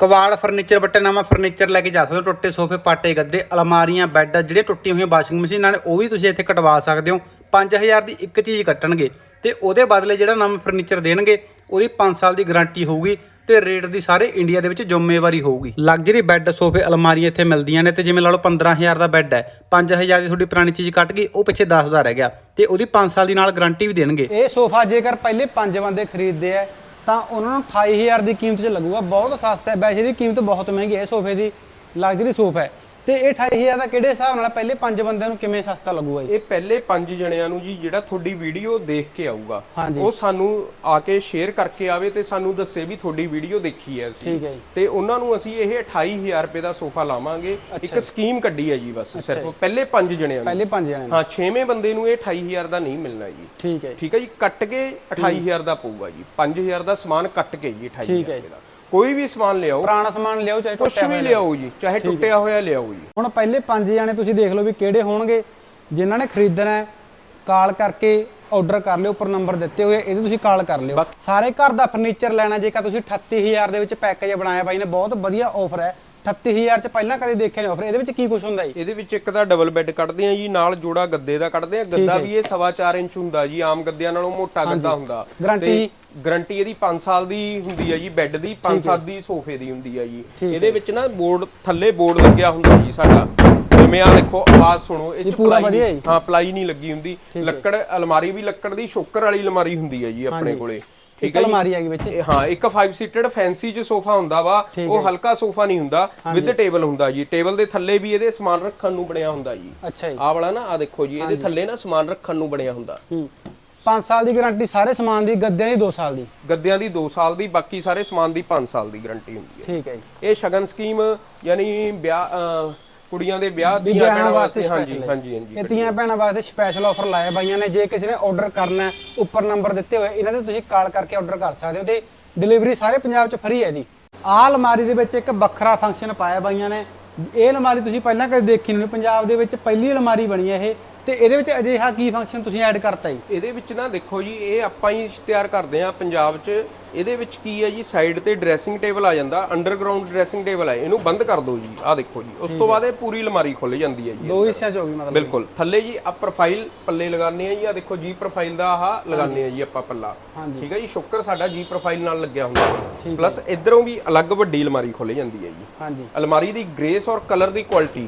ਕਵਾੜ furniture ਬੱਟੇ ਨਾਮਾ furniture ਲੈ ਕੇ ਜਾ ਸਕਦੇ ਹੋ, ਟੁੱਟੇ ਸੋਫੇ, ਪਾਟੇ ਗੱਦੇ, ਅਲਮਾਰੀਆਂ, ਬੈੱਡ, ਜਿਹੜੀਆਂ ਟੁੱਟੀਆਂ ਹੋਈਆਂ ਵਾਸ਼ਿੰਗ ਮਸ਼ੀਨਾਂ ਨੇ, ਉਹ ਵੀ ਤੁਸੀਂ ਇੱਥੇ ਕਟਵਾ ਸਕਦੇ ਹੋ। 5000 ਦੀ ਇੱਕ ਚੀਜ਼ ਕੱਟਣਗੇ ਤੇ ਉਹਦੇ ਬਦਲੇ ਜਿਹੜਾ ਨਵਾਂ ਫਰਨੀਚਰ ਦੇਣਗੇ, ਉਹਦੀ 5 ਸਾਲ ਦੀ ਗਾਰੰਟੀ ਹੋਊਗੀ ਤੇ ਰੇਟ ਦੀ ਸਾਰੇ ਇੰਡੀਆ ਦੇ ਵਿੱਚ ਜ਼ਿੰਮੇਵਾਰੀ ਹੋਊਗੀ। ਲਗਜ਼ਰੀ ਬੈੱਡ, ਸੋਫੇ, ਅਲਮਾਰੀਆਂ ਇੱਥੇ ਮਿਲਦੀਆਂ ਨੇ ਤੇ ਜਿਵੇਂ ਲਾ ਲਓ 15000 ਦਾ ਬੈੱਡ ਹੈ 5000 ਦੀ ਤੁਹਾਡੀ ਪੁਰਾਣੀ ਚੀਜ਼ ਕੱਟ ਗਈ, ਉਹ ਪਿੱਛੇ 10 ਦਾ ਰਹਿ ਗਿਆ ਤੇ ਉਹਦੀ 5 ਸਾਲ ਦੀ ਨਾਲ ਗਾਰੰਟੀ ਵੀ ਦੇਣਗੇ। ਇਹ ਸੋਫਾ ਜੇਕਰ ਪਹਿਲੇ 5 ਬੰਦੇ ਖਰੀਦਦੇ ਆ ਤਾਂ ਉਹਨਾਂ ਨੂੰ 28000 ਦੀ ਕੀਮਤ 'ਚ ਲੱਗੂਗਾ। ਬਹੁਤ ਸਸਤਾ ਹੈ। ਵੈਸੇ ਦੀ ਕੀਮਤ ਬਹੁਤ ਮਹਿੰਗੀ ਹੈ। ਸੋਫੇ ਦੀ ਲਗਜ਼ਰੀ ਸੋਫਾ ਹੈ। ਤੇ ਇਹ 28000 ਦਾ ਕਿਹੜੇ ਹਿਸਾਬ ਨਾਲ ਪਹਿਲੇ 5 ਬੰਦਿਆਂ ਨੂੰ ਕਿਵੇਂ ਸਸਤਾ ਲੱਗੂਗਾ ਜੀ? ਇਹ ਪਹਿਲੇ ਪੰਜ ਜਣਿਆਂ ਨੂੰ ਜੀ ਜਿਹੜਾ ਤੁਹਾਡੀ ਵੀਡੀਓ ਦੇਖ ਕੇ ਆਊਗਾ ਹਾਂਜੀ। ਉਹ ਸਾਨੂੰ ਆ ਕੇ ਸ਼ੇਅਰ ਕਰਕੇ ਆਵੇ ਤੇ ਸਾਨੂੰ ਦੱਸੇ ਵੀ ਤੁਹਾਡੀ ਵੀਡੀਓ ਦੇਖੀ ਹੈ ਅਸੀਂ। ਠੀਕ ਹੈ ਜੀ। ਤੇ ਉਹਨਾਂ ਨੂੰ ਅਸੀਂ ਇਹ 28000 ਰੁਪਏ ਦਾ ਸੋਫਾ ਲਾਵਾਂਗੇ। ਇੱਕ ਸਕੀਮ ਕੱਢੀ ਹੈ ਜੀ ਬਸ ਸਿਰਫ ਪਹਿਲੇ ਪੰਜ ਜਣਿਆਂ ਨੂੰ। ਪਹਿਲੇ 5 ਜਣੇ ਹਾਂ 6ਵੇਂ ਬੰਦੇ ਨੂੰ ਇਹ 28000 ਦਾ ਨਹੀਂ ਮਿਲਣਾ ਜੀ। ਠੀਕ ਹੈ ਜੀ। ਠੀਕ ਹੈ ਜੀ ਕੱਟ ਕੇ 28000 ਦਾ ਪਊਗਾ ਜੀ। 5000 ਦਾ ਸਮਾਨ ਕੱਟ ਕੇ ਜੀ 28000 ਠੀਕ ਹੈ ਰੁਪਏ ਦਾ। ਕੋਈ ਵੀ ਸਮਾਨ ਲਿਆਓ ਪੁਰਾਣਾ ਸਮਾਨ ਲਿਆਓ ਚਾਹੇ ਟੁੱਟਿਆ ਵੀ ਹੋਇਆ ਲਿਆਓ ਜੀ ਚਾਹੇ ਟੁੱਟਿਆ ਹੋਇਆ ਲਿਆਓ ਜੀ। ਹੁਣ ਪਹਿਲੇ 5 ਜਣੇ ਤੁਸੀਂ ਦੇਖ ਲਓ ਵੀ ਕਿਹੜੇ ਹੋਣਗੇ। ਜਿਨ੍ਹਾਂ ਨੇ ਖਰੀਦਣਾ ਹੈ ਕਾਲ ਕਰਕੇ ਆਰਡਰ ਕਰ ਲਿਓ ਉੱਪਰ ਨੰਬਰ ਦਿੱਤੇ ਹੋਏ ਇਹਦੇ ਤੁਸੀਂ ਕਾਲ ਕਰ ਲਿਓ। ਸਾਰੇ ਘਰ ਦਾ ਫਰਨੀਚਰ ਲੈਣਾ ਜੇਕਰ ਤੁਸੀਂ 38000 ਦੇ ਵਿੱਚ ਪੈਕੇਜ ਬਣਾਇਆ ਬਾਈ ਨੇ ਬਹੁਤ ਵਧੀਆ ਆਫਰ ਹੈ। 38000 ਚ ਪਹਿਲਾਂ ਕਦੇ ਦੇਖਿਆ ਨਹੀਂ ਆਫਰ ਇਹਦੇ ਵਿੱਚ ਕੀ ਕੁਝ ਹੁੰਦਾ ਜੀ? ਇਹਦੇ ਵਿੱਚ ਇੱਕ ਤਾਂ ਡਬਲ ਬੈੱਡ ਕੱਢਦੇ ਆ ਜੀ ਨਾਲ ਜੋੜਾ ਗੱਦੇ ਦਾ ਕੱਢਦੇ ਆ। ਗੱਦਾ ਵੀ ਇਹ ਸਵਾ ਚਾਰ ਇੰਚ ਹੁੰਦਾ ਜੀ ਆਮ ਗੱਦਿਆਂ ਨਾਲੋਂ ਮੋਟਾ ਗੱਦਾ ਹੁੰਦਾ। ਜੀ? ਗਾਰੰਟੀ ਇਹਦੀ 5 ਸਾਲ ਦੀ ਹੁੰਦੀ ਹੈ ਜੀ ਬੈੱਡ ਦੀ 5 ਸਾਲ ਦੀ ਸੋਫੇ ਦੀ ਹੁੰਦੀ ਹੈ ਜੀ। ਇਹਦੇ ਵਿੱਚ ਨਾ ਬੋਰਡ ਥੱਲੇ ਬੋਰਡ ਲੱਗਿਆ ਹੁੰਦਾ ਜੀ ਸਾਡਾ। ਜਿਵੇਂ ਆ ਦੇਖੋ ਆਵਾਜ਼ ਸੁਣੋ ਇਹ ਪੂਰਾ ਵਧੀਆ ਜੀ। ਹਾਂ ਪਲਾਈ ਨਹੀਂ ਲੱਗੀ ਹੁੰਦੀ। ਲੱਕੜ ਅਲਮਾਰੀ ਵੀ ਲੱਕੜ ਦੀ ਸ਼ੋਕਰ ਵਾਲੀ ਅਲਮਾਰੀ ਹੁੰਦੀ ਹੈ ਜੀ ਆਪਣੇ ਕੋਲੇ। ਇੱਕ ਅਲਮਾਰੀ ਹੈਗੀ ਵਿੱਚ। ਹਾਂ ਇੱਕ 5 ਸੀਟਡ ਫੈਂਸੀ ਚ ਸੋਫਾ ਹੁੰਦਾ ਵਾ ਉਹ ਹਲਕਾ ਸੋਫਾ ਨਹੀਂ ਹੁੰਦਾ ਵਿਦ ਟੇਬਲ ਹੁੰਦਾ ਜੀ। ਟੇਬਲ ਦੇ ਥੱਲੇ ਵੀ ਇਹਦੇ ਸਮਾਨ ਰੱਖਣ ਨੂੰ ਬਣਿਆ ਹੁੰਦਾ ਜੀ। ਅੱਛਾ ਜੀ। ਆਹ ਵਾਲਾ ਨਾ ਆ ਦੇਖੋ ਜੀ ਇਹਦੇ ਥੱਲੇ ਨਾ ਸਮਾਨ ਰੱਖਣ ਨੂੰ ਬਣਿਆ ਹੁੰਦਾ। ਹੂੰ। 5 ਸਾਲ ਦੀ ਗਾਰੰਟੀ ਸਾਰੇ ਸਮਾਨ ਦੀ ਗੱਦਿਆਂ ਦੀ 2 ਸਾਲ ਦੀ? ਗੱਦਿਆਂ ਦੀ 2 ਸਾਲ ਦੀ ਬਾਕੀ ਸਾਰੇ ਸਮਾਨ ਦੀ 5 ਸਾਲ ਦੀ ਗਾਰੰਟੀ ਹੁੰਦੀ ਹੈ। ਠੀਕ ਹੈ ਜੀ। ਇਹ ਸ਼ਗਨ ਸਕੀਮ ਯਾਨੀ ਵਿਆਹ ਕੁੜੀਆਂ ਦੇ ਵਿਆਹ ਦੀਆਂ ਭੈਣਾਂ ਵਾਸਤੇ ਹਾਂਜੀ। ਹਾਂਜੀ ਹਾਂਜੀ ਇਹ ਤੀਆਂ ਭੈਣਾਂ ਵਾਸਤੇ ਸਪੈਸ਼ਲ ਆਫਰ ਲਾਇਆ ਬਾਈਆਂ ਨੇ ਜੇ ਕਿਸੇ ਨੇ ਆਰਡਰ ਕਰਨਾ ਹੈ ਉੱਪਰ ਨੰਬਰ ਦਿੱਤੇ ਹੋਏ ਇਹਨਾਂ ਤੇ ਤੁਸੀਂ ਕਾਲ ਕਰਕੇ ਆਰਡਰ ਕਰ ਸਕਦੇ ਹੋ ਤੇ ਡਿਲੀਵਰੀ ਸਾਰੇ ਪੰਜਾਬ 'ਚ ਫ੍ਰੀ ਹੈ ਇਹਦੀ ਆਹ ਅਲਮਾਰੀ ਦੇ ਵਿੱਚ ਇੱਕ ਵੱਖਰਾ ਫੰਕਸ਼ਨ ਪਾਇਆ ਬਾਈਆਂ ਨੇ। ਇਹ ਅਲਮਾਰੀ ਤੁਸੀਂ ਪਹਿਲਾਂ ਕਦੇ ਦੇਖੀ ਨਹੀਂ ਪੰਜਾਬ ਦੇ ਵਿੱਚ ਪਹਿਲੀ ਅਲਮਾਰੀ ਬਣੀ ਹੈ ਇਹ। ਤੇ ਇਹਦੇ ਵਿੱਚ ਅਜਿਹਾ ਕੀ ਫੰਕਸ਼ਨ ਤੁਸੀਂ ਐਡ ਕਰਤਾ ਜੀ? ਇਹਦੇ ਵਿੱਚ ਨਾ ਦੇਖੋ ਜੀ ਇਹ ਆਪਾਂ ਹੀ ਤਿਆਰ ਕਰਦੇ ਆ ਪੰਜਾਬ 'ਚ। ਇਹਦੇ ਵਿੱਚ ਕੀ ਹੈ ਜੀ ਸਾਈਡ ਤੇ ਡਰੈਸਿੰਗ ਟੇਬਲ ਆ ਜਾਂਦਾ ਅੰਡਰਗਰਾਉਂਡ ਡਰੈਸਿੰਗ ਟੇਬਲ ਹੈ ਇਹਨੂੰ ਬੰਦ ਕਰ ਦਿਓ ਜੀ ਆਹ ਦੇਖੋ ਜੀ। ਉਸ ਤੋਂ ਬਾਅਦ ਇਹ ਪੂਰੀ ਅਲਮਾਰੀ ਖੁੱਲ ਜਾਂਦੀ ਹੈ ਜੀ। ਦੋ ਹਿੱਸਿਆਂ 'ਚ ਹੋ ਗਈ ਮਤਲਬ। ਬਿਲਕੁਲ। ਥੱਲੇ ਜੀ ਆ ਪ੍ਰੋਫਾਈਲ ਪੱਲੇ ਲਗਾਉਂਦੇ ਆ ਜੀ ਆ ਦੇਖੋ ਜੀ ਪ੍ਰੋਫਾਈਲ ਦਾ ਆਹ ਲਗਾਉਂਦੇ ਆ ਜੀ ਆਪਾਂ ਪੱਲਾ। ਠੀਕ ਹੈ ਜੀ ਸ਼ੁਕਰ ਸਾਡਾ ਜੀ ਪ੍ਰੋਫਾਈਲ ਨਾਲ ਲੱਗਿਆ ਹੁੰਦਾ। ਪਲੱਸ ਇਧਰੋਂ ਵੀ ਅਲੱਗ ਵੱਡੀ ਅਲਮਾਰੀ ਖੁੱਲ ਜਾਂਦੀ ਹੈ ਜੀ। ਹਾਂਜੀ। ਅਲਮਾਰੀ ਦੀ ਗ੍ਰੇਸ ਔਰ ਕਲਰ ਦੀ ਕੁਆਲਿਟੀ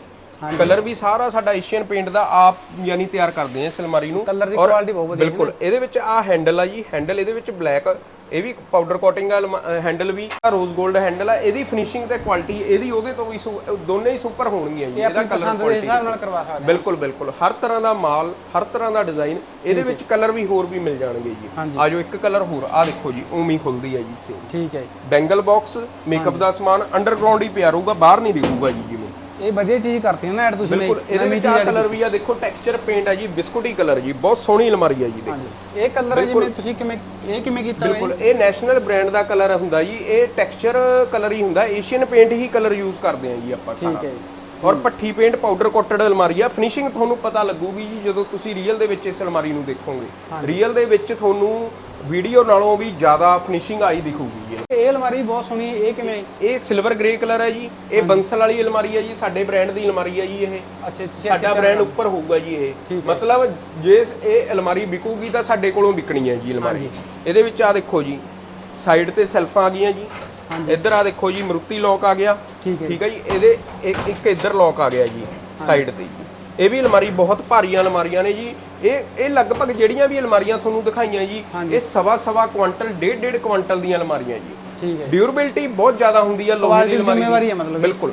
ਕਲਰ ਵੀ ਸਾਰਾ ਸਾਡਾ ਏਸ਼ੀਅਨ ਪੇਂਟ ਦਾ ਆਪ ਯਾਨੀ ਤਿਆਰ ਕਰਦੇ ਆ ਇਸ ਅਲਮਾਰੀ ਨੂੰ। ਕਲਰ ਦੀ ਕੁਆਲਿਟੀ ਬਹੁਤ ਵਧੀਆ ਬਿਲਕੁਲ ਇਹਦੇ ਵਿੱਚ ਆ ਹੈਂਡਲ ਆ ਜੀ ਹੈਂਡਲ ਇਹਦੇ ਵਿੱਚ ਬਲੈਕ ਇਹ ਵੀ ਪਾਊਡਰ ਕੋਟਿੰਗ ਆ ਹੈਂਡਲ ਵੀ ਰੋਜ਼ 골ਡ ਹੈਂਡਲ ਆ ਇਹਦੀ ਫਿਨਿਸ਼ਿੰਗ ਤੇ ਕੁਆਲਿਟੀ ਇਹਦੀ ਉਹਦੇ ਤੋਂ ਵੀ ਦੋਨੇ ਹੀ ਸੁਪਰ ਹੋਣਗੀਆਂ ਜੀ ਇਹ ਇਹਦਾ ਕਲਰ ਪਸੰਦ ਦੇ ਕੁਆਲਿਟੀ ਹਿਸਾਬ ਨਾਲ ਕਰਵਾ ਸਕਦੇ ਬਿਲਕੁਲ ਬਿਲਕੁਲ ਹਰ ਤਰ੍ਹਾਂ ਦਾ ਮਾਲ ਹਰ ਤਰ੍ਹਾਂ ਦਾ ਡਿਜ਼ਾਈਨ ਇਹਦੇ ਵਿੱਚ ਕਲਰ ਵੀ ਹੋਰ ਵੀ ਮਿਲ ਜਾਣਗੇ ਜੀ। ਆ ਜੋ ਇੱਕ ਕਲਰ ਹੋਰ ਆ ਦੇਖੋ ਜੀ ਉਵੇਂ ਹੀ ਖੁੱਲਦੀ ਹੈ ਜੀ ਸੇਮ ਠੀਕ ਹੈ ਬੈਂਗਲ ਬਾਕਸ ਮੇਕਅਪ ਦਾ ਸਮਾਨ ਅੰਡਰਗਰਾਉਂਡ ਹੀ ਪਿਆ ਰਹੂਗਾ ਬਾਹਰ ਨਹੀਂ ਦਿਖੂਗਾ ਜੀ ਇਹ ਵਧੀਆ ਚੀਜ਼ ਕਰਤੀ ਹੈ ਨਾ ਐਡ ਤੁਸੀਂ ਬਿਲਕੁਲ ਇਹਦੇ ਵਿੱਚ ਆ ਕਲਰ ਵੀ ਆ ਦੇਖੋ ਟੈਕਸਚਰ ਪੇਂਟ ਹੈ ਜੀ ਬਿਸਕੁਟੀ ਕਲਰ ਜੀ ਬਹੁਤ ਸੋਹਣੀ ਅਲਮਾਰੀ ਹੈ ਜੀ ਦੇਖੋ। ਇਹ ਕਲਰ ਜਿਵੇਂ ਤੁਸੀਂ ਕਿਵੇਂ ਇਹ ਕਿਵੇਂ ਕੀਤਾ ਹੋਇਆ ਬਿਲਕੁਲ ਇਹ ਨੈਸ਼ਨਲ ਬ੍ਰਾਂਡ ਦਾ ਕਲਰ ਹੁੰਦਾ ਜੀ ਇਹ ਟੈਕਸਚਰ ਕਲਰ ਹੀ ਹੁੰਦਾ ਏਸ਼ੀਅਨ ਪੇਂਟ ਹੀ ਕਲਰ ਯੂਜ਼ ਕਰਦੇ ਆ ਜੀ ਆਪਾਂ ਠੀਕ ਹੈ। ਔਰ ਪੱਠੀ ਪੇਂਟ ਪਾਊਡਰ ਕੋਟਡ ਅਲਮਾਰੀ ਆ ਫਿਨਿਸ਼ਿੰਗ ਤੁਹਾਨੂੰ ਪਤਾ ਲੱਗੂਗੀ ਜੀ ਜਦੋਂ ਤੁਸੀਂ ਰੀਅਲ ਦੇ ਵਿੱਚ ਇਸ ਅਲਮਾਰੀ ਨੂੰ ਦੇਖੋਗੇ। ਰੀਅਲ ਦੇ ਵਿੱਚ ਤੁਹਾਨੂੰ ਵੀਡੀਓ ਨਾਲੋਂ ਵੀ ਜ਼ਿਆਦਾ ਫਿਨਿਸ਼ਿੰਗ ਆਈ ਦਿਖੂਗੀ ਜੀ ਇਹ ਅਲਮਾਰੀ ਬਹੁਤ ਸੋਹਣੀ ਹੈ ਇਹ ਕਿਵੇਂ? ਇਹ ਸਿਲਵਰ ਗ੍ਰੇ ਕਲਰ ਹੈ ਜੀ। ਇਹ ਬੰਸਲ ਵਾਲੀ ਅਲਮਾਰੀ ਹੈ ਜੀ ਸਾਡੇ ਬ੍ਰਾਂਡ ਦੀ ਅਲਮਾਰੀ ਹੈ ਜੀ ਇਹ। ਅੱਛਾ ਸਾਡਾ ਬ੍ਰਾਂਡ ਉੱਪਰ ਹੋਊਗਾ ਜੀ ਇਹ। ਮਤਲਬ ਜੇ ਇਹ ਅਲਮਾਰੀ ਵਿਕੂਗੀ ਤਾਂ ਸਾਡੇ ਕੋਲੋਂ ਵਿਕਣੀ ਹੈ ਜੀ ਅਲਮਾਰੀ। ਇਹਦੇ ਵਿੱਚ ਆ ਦੇਖੋ ਜੀ ਸਾਈਡ ਤੇ ਸੈਲਫਾਂ ਆ ਗਈਆਂ ਜੀ। ਇੱਧਰ ਆ ਦੇਖੋ ਜੀ ਮਰੂਤੀ ਲੋਕ ਆ ਗਿਆ। ਠੀਕ ਹੈ ਜੀ। ਇਹਦੇ ਇੱਕ ਇੱਧਰ ਲੋਕ ਆ ਗਿਆ ਜੀ ਸਾਈਡ ਤੇ। ਜੀ ਇਹ ਵੀ ਅਲਮਾਰੀ ਬਹੁਤ ਭਾਰੀਆਂ ਅਲਮਾਰੀਆਂ ਨੇ ਜੀ। ਇਹ ਇਹ ਲਗਭਗ ਜਿਹੜੀਆਂ ਵੀ ਅਲਮਾਰੀਆਂ ਤੁਹਾਨੂੰ ਦਿਖਾਈਆਂ ਜੀ ਇਹ ਸਵਾ ਸਵਾ ਕੁਆਂਟਲ ਡੇਢ ਡੇਢ ਕੁਆਂਟਲ ਦੀਆਂ ਅਲਮਾਰੀਆਂ ਜੀ। ਠੀਕ ਹੈ। ਡਿਊਰੇਬਿਲਟੀ ਬਹੁਤ ਜ਼ਿਆਦਾ ਹੁੰਦੀ ਹੈ ਲੋਹੇ ਦੀ ਅਲਮਾਰੀ ਜ਼ਿੰਮੇਵਾਰੀ ਹੈ ਮਤਲਬ। ਇਹ। ਬਿਲਕੁਲ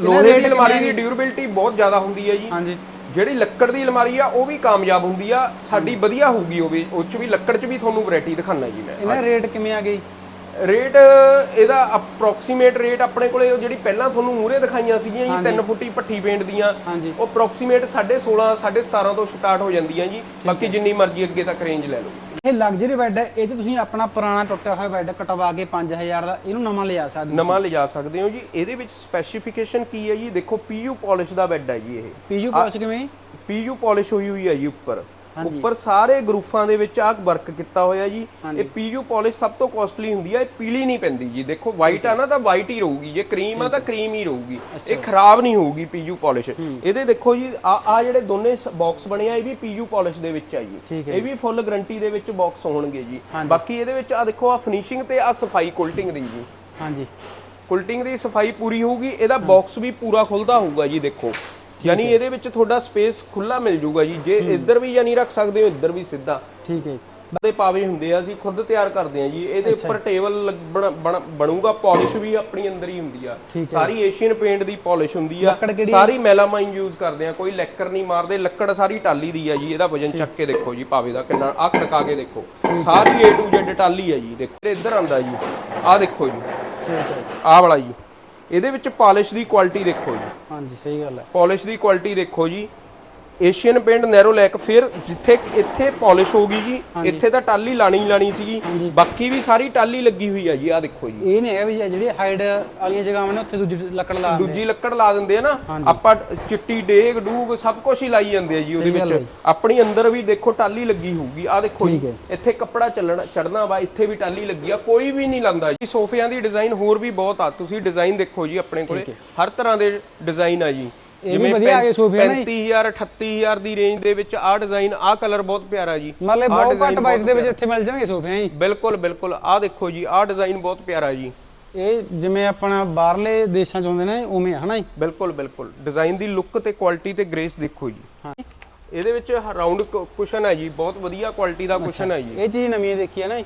ਲੋਹੇ ਦੀ ਅਲਮਾਰੀ ਦੀ ਡਿਊਰੇਬਿਲਟੀ ਬਹੁਤ ਜ਼ਿਆਦਾ ਹੁੰਦੀ ਹੈ ਜੀ। ਹਾਂਜੀ। ਜਿਹੜੀ ਲੱਕੜ ਦੀ ਅਲਮਾਰੀ ਆ ਉਹ ਵੀ ਕਾਮਯਾਬ ਹੁੰਦੀ ਆ। ਸਾਡੀ ਵਧੀਆ ਹੋਊਗੀ ਉਹ ਵੀ ਉਹ ਚ ਵੀ ਲੱਕੜ ਚ ਵੀ ਤੁਹਾਨੂੰ ਵੈਰਾਈਟੀ ਦਿਖਾਣਾ ਜੀ ਮੈਂ। ਇਹਨਾਂ ਰੇਟ ਕਿਵੇਂ ਆ ਗਈ ਰੇਟ ਇਹਦਾ ਅਪਰੋਕਸੀਮੇਟ ਰੇਟ ਆਪਣੇ ਕੋਲੇ ਉਹ ਜਿਹੜੀ ਪਹਿਲਾਂ ਤੁਹਾਨੂੰ ਮੂਰੇ ਦਿਖਾਈਆਂ ਸੀਗੀਆਂ ਜੀ 3 ਫੁੱਟੀ ਪੱਠੀ ਪੇਂਟ ਦੀਆਂ ਹਾਂਜੀ। ਉਹ ਅਪਰੋਕਸੀਮੇਟ 16.5 17.5 ਤੋਂ ਸਟਾਰਟ ਹੋ ਜਾਂਦੀਆਂ ਜੀ ਬਾਕੀ ਜਿੰਨੀ ਮਰਜ਼ੀ ਅੱਗੇ ਤੱਕ ਰੇਂਜ ਲੈ ਲਓ। ਇਹ ਲਗਜ਼ਰੀ ਬੈੱਡ ਹੈ ਇਹ 'ਚ ਤੁਸੀਂ ਆਪਣਾ ਪੁਰਾਣਾ ਟੁੱਟਿਆ ਹੋਇਆ ਬੈੱਡ ਕਟਵਾ ਕੇ 5000 ਦਾ ਇਹਨੂੰ ਨਵਾਂ ਲਿਆ ਸਕਦੇ ਹੋ ਨਵਾਂ ਲਿਜਾ ਸਕਦੇ ਹੋ ਜੀ ਇਹਦੇ ਵਿੱਚ ਸਪੈਸੀਫਿਕੇਸ਼ਨ ਕੀ ਹੈ ਜੀ ਦੇਖੋ ਪੀਯੂ ਪਾਲਿਸ਼ ਦਾ ਬੈੱਡ ਹੈ ਜੀ ਇਹ। ਪੀਯੂ ਪਾਸ ਕਿਵੇਂ? ਪੀਯੂ ਪਾਲਿਸ਼ ਹੋਈ ਹੋਈ ਹੈ ਜੀ ਉੱਪਰ। ਉੱਪਰ ਸਾਰੇ ਗਰੂਫਾਂ ਦੇ ਵਿੱਚ ਆਹ ਵਰਕ ਕੀਤਾ ਹੋਇਆ ਜੀ। ਇਹ ਪੀਯੂ ਪਾਲਿਸ਼ ਸਭ ਤੋਂ ਕਾਸਟਲੀ ਹੁੰਦੀ ਆ ਇਹ ਪੀਲੀ ਨਹੀਂ ਪੈਂਦੀ ਜੀ। ਦੇਖੋ ਵਾਈਟ ਆ ਨਾ ਤਾਂ ਵਾਈਟ ਹੀ ਰਹੂਗੀ ਜੇ ਕਰੀਮ ਆ ਤਾਂ ਕਰੀਮ ਹੀ। ਰਹੂਗੀ। ਇਹ ਖਰਾਬ ਨਹੀਂ ਹੋਊਗੀ ਪੀਯੂ ਪਾਲਿਸ਼ ਇਹਦੇ ਦੇਖੋ ਜੀ ਆ ਆ ਜਿਹੜੇ ਦੋਨੇ ਬਾਕਸ ਬਣੇ ਆ ਇਹ ਵੀ ਪੀਯੂ ਪਾਲਿਸ਼ ਦੇ ਵਿੱਚ ਆ ਜੀ। ਇਹ ਵੀ ਫੁੱਲ ਗਾਰੰਟੀ ਦੇ ਵਿੱਚ ਬਾਕਸ ਹੋਣਗੇ ਜੀ। ਬਾਕੀ ਇਹਦੇ ਵਿੱਚ ਆ ਦੇਖੋ ਆ ਫਿਨਿਸ਼ਿੰਗ ਤੇ ਆ ਸਫ਼ਾਈ ਕੁਲਟਿੰਗ ਦੀ ਜੀ। ਹਾਂਜੀ। ਕੁਲਟਿੰਗ ਦੀ ਸਫ਼ਾਈ ਪੂਰੀ ਹੋਊਗੀ ਇਹਦਾ ਬਾਕਸ ਵੀ ਪੂਰਾ ਖੁੱਲਦਾ ਹੋਊਗਾ ਜੀ ਦੇਖੋ। ਯਾਨੀ ਇਹਦੇ ਵਿੱਚ ਤੁਹਾਡਾ ਸਪੇਸ ਖੁੱਲਾ ਮਿਲ ਜਾਊਗਾ ਜੀ। ਜੇ ਇੱਧਰ ਵੀ ਯਾਨੀ ਰੱਖ ਸਕਦੇ ਹੋ ਇੱਧਰ ਵੀ ਸਿੱਧਾ। ਠੀਕ ਹੈ। ਦੇ ਪਾਵੇ ਹੁੰਦੇ ਆ ਅਸੀਂ ਖੁਦ ਤਿਆਰ ਕਰਦੇ ਆ ਜੀ। ਇਹਦੇ ਉੱਪਰ ਟੇਬਲ ਬਣੂਗਾ ਪਾਲਿਸ਼ ਵੀ ਆਪਣੀ ਅੰਦਰ ਹੀ ਹੁੰਦੀ ਆ। ਸਾਰੀ ਏਸ਼ੀਅਨ ਪੇਂਟ ਦੀ ਪਾਲਿਸ਼ ਹੁੰਦੀ ਆ। ਸਾਰੀ ਮੈਲਾਮਾਈਨ ਯੂਜ਼ ਕਰਦੇ ਆ। ਕੋਈ ਲੈਕਰ ਨਹੀਂ ਮਾਰਦੇ। ਲੱਕੜ ਸਾਰੀ ਟਾਲੀ ਦੀ ਆ ਜੀ। ਇਹਦਾ ਵਜਨ ਚੱਕ ਕੇ ਦੇਖੋ ਜੀ ਪਾਵੇ ਦਾ ਕਿੰਨਾ ਆ ਖੜਕਾ ਕੇ ਦੇਖੋ। ਸਾਰੀ A to Z ਟਾਲੀ ਆ ਜੀ। ਦੇਖੋ ਇੱਧਰ ਆਂਦਾ ਜੀ। ਆ ਦੇਖੋ ਜੀ। ਆਹ ਵਾਲਾ ਜੀ। ਇਹਦੇ ਵਿੱਚ ਪਾਲਿਸ਼ ਦੀ ਕੁਆਲਿਟੀ ਦੇਖੋ ਜੀ। ਹਾਂਜੀ ਸਹੀ ਗੱਲ ਹੈ। ਪਾਲਿਸ਼ ਦੀ ਕੁਆਲਿਟੀ ਦੇਖੋ ਜੀ। ਏਸ਼ੀਅਨ ਪੇਂਟ ਨੈਰੋ ਲੈਕ ਫਿਰ ਜਿੱਥੇ ਇੱਥੇ ਪਾਲਿਸ਼ ਹੋਗੀ ਜੀ ਇੱਥੇ ਤਾਂ ਟਾਲੀ ਲਾਣੀ ਹੀ ਲਾਣੀ ਸੀਗੀ ਬਾਕੀ ਵੀ ਸਾਰੀ ਟਾਲੀ ਲੱਗੀ ਹੋਈ ਆ ਜੀ ਆਹ ਦੇਖੋ ਜੀ। ਇਹ ਨਹੀਂ ਹੈਗਾ ਵੀ ਜਿਹੜੀ ਹਾਈਡ ਵਾਲੀਆਂ ਜਗ੍ਹਾਵਾਂ ਨੇ ਉੱਥੇ ਦੂਜੀ ਲੱਕੜ ਲਾ ਦਿੰਦੇ ਦੂਜੀ ਲੱਕੜ ਲਾ ਦਿੰਦੇ ਆ ਨਾ ਆਪਾਂ ਚਿੱਟੀ ਡੇਗ ਡੂਗ ਸਭ ਕੁਝ ਹੀ ਲਾਈ ਜਾਂਦੇ ਆ ਜੀ ਉਹਦੇ ਵਿੱਚ। ਆਪਣੀ ਅੰਦਰ ਵੀ ਦੇਖੋ ਟਾਲੀ ਲੱਗੀ ਹੋਊਗੀ ਆਹ ਦੇਖੋ ਜੀ। ਇੱਥੇ ਕੱਪੜਾ ਚੱਲਣਾ ਚੜਨਾ ਵਾ ਇੱਥੇ ਵੀ ਟਾਲੀ ਲੱਗੀ ਆ ਕੋਈ ਵੀ ਨਹੀਂ ਲਾਂਦਾ ਜੀ। ਸੋਫਿਆਂ ਦੀ ਡਿਜ਼ਾਈਨ ਹੋਰ ਵੀ ਬਹੁਤ ਆ ਤੁਸੀਂ ਡਿਜ਼ਾਈਨ ਦੇਖੋ ਜੀ ਆਪਣੇ ਕੋਲੇ ਹਰ ਤਰ੍ਹਾਂ ਦੇ ਡਿਜ਼ਾਈਨ ਆ ਜੀ। ਇਹ ਵੀ ਵਧੀਆ ਆ ਗਏ ਸੋਫੇ ਨਾ। 35000 38000 ਦੀ ਰੇਂਜ ਦੇ ਵਿੱਚ ਆਹ ਡਿਜ਼ਾਈਨ ਆਹ ਕਲਰ ਬਹੁਤ ਪਿਆਰਾ ਜੀ। ਮਤਲਬ ਬਹੁਤ ਘੱਟ ਬਾਈਟ ਦੇ ਵਿੱਚ ਇੱਥੇ ਮਿਲ ਜਾਣਗੇ ਸੋਫੇ ਜੀ। ਬਿਲਕੁਲ ਬਿਲਕੁਲ। ਆਹ ਦੇਖੋ ਜੀ ਆਹ ਡਿਜ਼ਾਈਨ ਬਹੁਤ ਪਿਆਰਾ ਜੀ। ਇਹ ਜਿਵੇਂ ਆਪਣਾ ਬਾਹਰਲੇ ਦੇਸ਼ਾਂ ਚ ਹੁੰਦੇ ਨੇ ਉਵੇਂ ਆ, ਹਨਾ ਜੀ? ਬਿਲਕੁਲ ਬਿਲਕੁਲ। ਡਿਜ਼ਾਈਨ ਦੀ ਲੁੱਕ ਤੇ ਕੁਆਲਿਟੀ ਤੇ ਗ੍ਰੇਸ ਦੇਖੋ ਜੀ। ਹਾਂ। ਇਹਦੇ ਵਿੱਚ ਰਾਉਂਡ ਕੁਸ਼ਨ ਹੈ ਜੀ। ਬਹੁਤ ਵਧੀਆ ਕੁਆਲਿਟੀ ਦਾ ਕੁਸ਼ਨ ਹੈ ਜੀ। ਇਹ ਚੀਜ਼ ਨਵੀਂ ਦੇਖੀ ਹੈ ਨਾ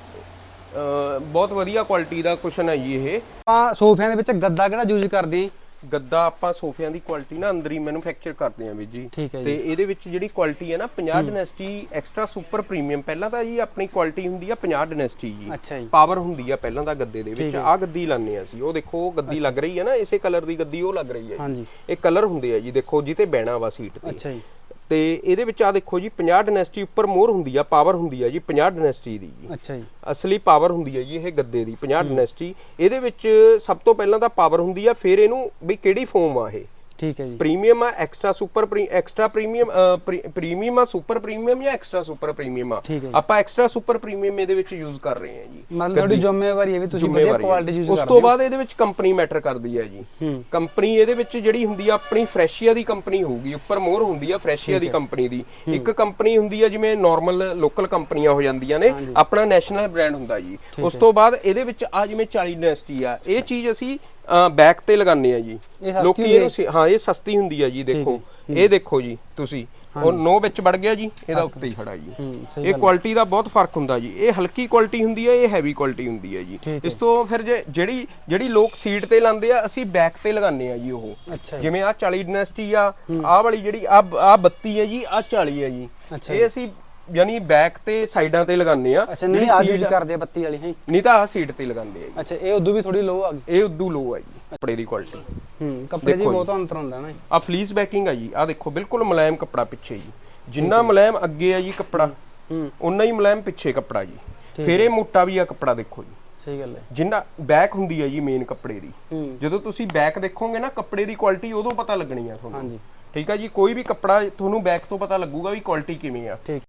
ਬਹੁਤ ਵਧੀਆ ਕੁਆਲਿਟੀ ਦਾ ਕੁਸ਼ਨ ਹੈ ਜੀ ਇਹ। ਆਪਾਂ ਸੋਫਿਆਂ ਦੇ ਵਿੱਚ ਗੱਦਾ ਕਿਹੜਾ ਯੂਜ਼ ਕਰਦੇ ਹਾਂ? ਗੱਦਾ ਆਪਾਂ ਸੋਫਿਆਂ ਦੀ ਕੁਆਲਿਟੀ ਨਾ ਅੰਦਰ ਹੀ ਮੈਨੂਫੈਕਚਰ ਕਰਦੇ ਆਂ ਵੀ ਜੀ। ਤੇ ਇਹਦੇ ਵਿੱਚ ਜਿਹੜੀ ਕੁਆਲਿਟੀ ਹੈ ਨਾ 50 ਡਿਨੈਸਟੀ ਐਕਸਟਰਾ ਸੁਪਰ ਪ੍ਰੀਮੀਅਮ ਪਹਿਲਾਂ ਤਾਂ ਜੀ ਆਪਣੀ ਕੁਆਲਿਟੀ ਹੁੰਦੀ ਆ 50 ਡਿਨੈਸਟੀ ਜੀ। ਪਾਵਰ ਹੁੰਦੀ ਆ ਪਹਿਲਾਂ ਤਾਂ ਗੱਦੇ ਦੇ ਵਿੱਚ। ਆ ਗੱਦੀ ਲਾਉਂਦੇ ਆ ਅਸੀਂ। ਉਹ ਦੇਖੋ ਗੱਦੀ ਲੱਗ ਰਹੀ ਹੈ ਨਾ ਇਸੇ ਕਲਰ ਦੀ ਗੱਦੀ ਉਹ ਲੱਗ ਰਹੀ ਹੈ ਇਹ ਕਲਰ ਹੁੰਦੇ ਆ ਜੀ। ਦੇਖੋ ਜਿੱਤੇ ਬਹਿਣਾ ਵਾ ਸੀਟ ਤੇ। ਅੱਛਾ ਜੀ। ਤੇ ਇਹਦੇ ਵਿੱਚ ਆ ਦੇਖੋ ਜੀ 50 ਡਿਨੈਸਟੀ ਉੱਪਰ ਮੋਹਰ ਹੁੰਦੀ ਆ ਪਾਵਰ ਹੁੰਦੀ ਆ ਜੀ 50 ਡਿਨੈਸਟੀ ਦੀ ਜੀ। ਅੱਛਾ ਜੀ। ਅਸਲੀ ਪਾਵਰ ਹੁੰਦੀ ਹੈ ਜੀ ਇਹ ਗੱਦੇ ਦੀ 50 ਡਿਨੈਸਟੀ ਇਹਦੇ ਵਿੱਚ ਸਭ ਤੋਂ ਪਹਿਲਾਂ ਤਾਂ ਪਾਵਰ ਹੁੰਦੀ ਆ ਫਿਰ ਇਹਨੂੰ ਵੀ ਕਿਹੜੀ ਫੋਮ ਆ ਇਹ? ਠੀਕ ਹੈ ਜੀ। ਪ੍ਰੀਮੀਅਮ ਆ extra super extra premium premium ਆ ਸੁਪਰ ਪ੍ਰੀਮੀਅਮ ਜਾਂ ਐਕਸਟਰਾ ਸੁਪਰ ਪ੍ਰੀਮੀਅਮ ਆ? ਹੈ। ਆਪਾਂ ਐਕਸਟਰਾ ਸੁਪਰ ਪ੍ਰੀਮੀਅਮ ਇਹਦੇ ਵਿੱਚ ਯੂਜ਼ ਕਰ ਰਹੇ ਹਾਂ ਜੀ। ਮਤਲਬ ਤੁਹਾਡੀ ਜ਼ਿੰਮੇਵਾਰੀ ਹੈ ਵੀ ਤੁਸੀਂ ਵਧੀਆ ਹੈ। ਕੁਆਲਿਟੀ ਯੂਜ਼ ਉਸ ਕਰਦੇ ਤੋਂ ਬਾਅਦ ਇਹਦੇ ਵਿੱਚ ਕੰਪਨੀ ਮੈਟਰ ਕਰਦੀ ਹੈ ਜੀ। ਹੂੰ। ਕੰਪਨੀ ਇਹਦੇ ਵਿੱਚ ਜਿਹੜੀ ਹੁੰਦੀ ਆ ਆਪਣੀ ਫਰੈਸ਼ੀਆ ਦੀ ਕੰਪਨੀ ਹੋਊਗੀ ਉੱਪਰ ਮੋਹਰ ਹੁੰਦੀ ਆ ਫਰੈਸ਼ੀਆ ਦੀ ਕੰਪਨੀ ਦੀ। ਇੱਕ ਕੰਪਨੀ ਹੁੰਦੀ ਆ ਜਿਵੇਂ ਨਾਰਮਲ ਲੋਕਲ ਕੰਪਨੀਆਂ ਹੋ ਜਾਂਦੀਆਂ ਨੇ ਆਪਣਾ ਨੈਸ਼ਨਲ ਬ੍ਰਾਂਡ ਹੁੰਦਾ ਜੀ। ਉਸ ਤੋਂ ਬਾਅਦ ਇਹਦੇ ਵਿੱਚ ਆ ਜਿਵੇਂ 40 ਡਿਨੈਸਟੀ ਆ ਇਹ ਚੀਜ਼ ਅਸੀਂ ਬੈਕ ਤੇ ਲਗਾਉਂਦੇ ਆ ਜੀ। ਲੋਕੀ ਇਹਨੂੰ ਹਾਂ ਇਹ ਸਸਤੀ ਹੁੰਦੀ ਆ ਜੀ ਦੇਖੋ। ਇਹ ਦੇਖੋ ਜੀ ਤੁਸੀਂ। ਉਹ ਨੋ ਵਿੱਚ ਵੜ ਗਿਆ ਜੀ ਇਹਦਾ ਉੱਤੇ ਹੀ ਖੜਾ ਜੀ। ਇਹ ਕੁਆਲਿਟੀ ਦਾ ਬਹੁਤ ਫ਼ਰਕ ਹੁੰਦਾ ਜੀ। ਇਹ ਹਲਕੀ ਕੁਆਲਿਟੀ ਹੁੰਦੀ ਹੈ ਇਹ ਹੈਵੀ ਕੁਆਲਿਟੀ ਹੁੰਦੀ ਹੈ ਜੀ। ਇਸ ਤੋਂ ਫਿਰ ਜੇ ਜਿਹੜੀ ਜਿਹੜੀ ਲੋਕ ਸੀਟ ਤੇ ਲਾਉਂਦੇ ਆ ਅਸੀਂ ਬੈਕ ਤੇ ਲਗਾਉਂਦੇ ਆ ਜੀ ਉਹ। ਜਿਵੇਂ ਆ 40 ਡਿਨੈਸਟੀ ਆ ਆਹ ਵਾਲੀ ਜਿਹੜੀ ਆ ਆ 32 ਹੈ ਜੀ ਆ 40 ਹੈ ਜੀ। ਇਹ ਅਸੀਂ ਯਾਨੀ ਬੈਕ ਤੇ ਸਾਈਡਾਂ ਤੇ ਲਗਾਉਂਦੇ ਆ ਅੱਛਾ ਨਹੀਂ ਆ ਯੂਜ਼ ਕਰਦੇ ਆ ਬੱਤੀ ਵਾਲੀ ਹੈ ਨਹੀਂ ਤਾਂ ਆ ਸੀਟ ਤੇ ਲਗਾਉਂਦੇ ਆ ਅੱਛਾ ਇਹ ਉਦੋਂ ਵੀ ਥੋੜੀ ਲੋ ਆ ਗਈ। ਇਹ ਉਦੋਂ ਲੋ ਹੈ ਜੀ ਕੱਪੜੇ ਦੀ ਕੁਆਲਿਟੀ ਹੂੰ ਕੱਪੜੇ ਦੀ ਬਹੁਤ ਅੰਤਰ ਹੁੰਦਾ ਨਾ। ਆ ਫਲੀਸ ਬੈਕਿੰਗ ਆ ਜੀ ਆ ਦੇਖੋ ਬਿਲਕੁਲ ਮੁਲਾਇਮ ਕੱਪੜਾ ਪਿੱਛੇ ਜੀ। ਜਿੰਨਾ ਮੁਲਾਇਮ ਅੱਗੇ ਆ ਜੀ ਕੱਪੜਾ ਹੂੰ ਉਨਾ ਹੀ ਮੁਲਾਇਮ ਪਿੱਛੇ ਕੱਪੜਾ ਜੀ। ਫਿਰ ਇਹ ਮੋਟਾ ਵੀ ਆ ਕੱਪੜਾ ਦੇਖੋ ਜੀ। ਸਹੀ ਗੱਲ ਹੈ। ਜਿੰਨਾ ਬੈਕ ਹੁੰਦੀ ਹੈ ਜੀ ਮੇਨ ਕੱਪੜੇ ਦੀ। ਹੂੰ। ਜਦੋਂ ਤੁਸੀਂ ਬੈਕ ਦੇਖੋਗੇ ਨਾ ਕੱਪੜੇ ਦੀ ਕੁਆਲਿਟੀ ਉਦੋਂ ਪਤਾ ਲੱਗਣੀ ਆ ਤੁਹਾਨੂੰ। ਹਾਂਜੀ। ਠੀਕ ਆ ਜੀ ਕੋਈ ਵੀ ਕੱਪੜਾ ਤੁਹਾਨੂੰ ਬੈਕ ਤੋਂ ਪਤਾ ਲੱਗੂਗਾ ਵੀ ਕੁਆਲਿਟੀ ਕਿਵੇਂ ਆ। ਠੀਕ।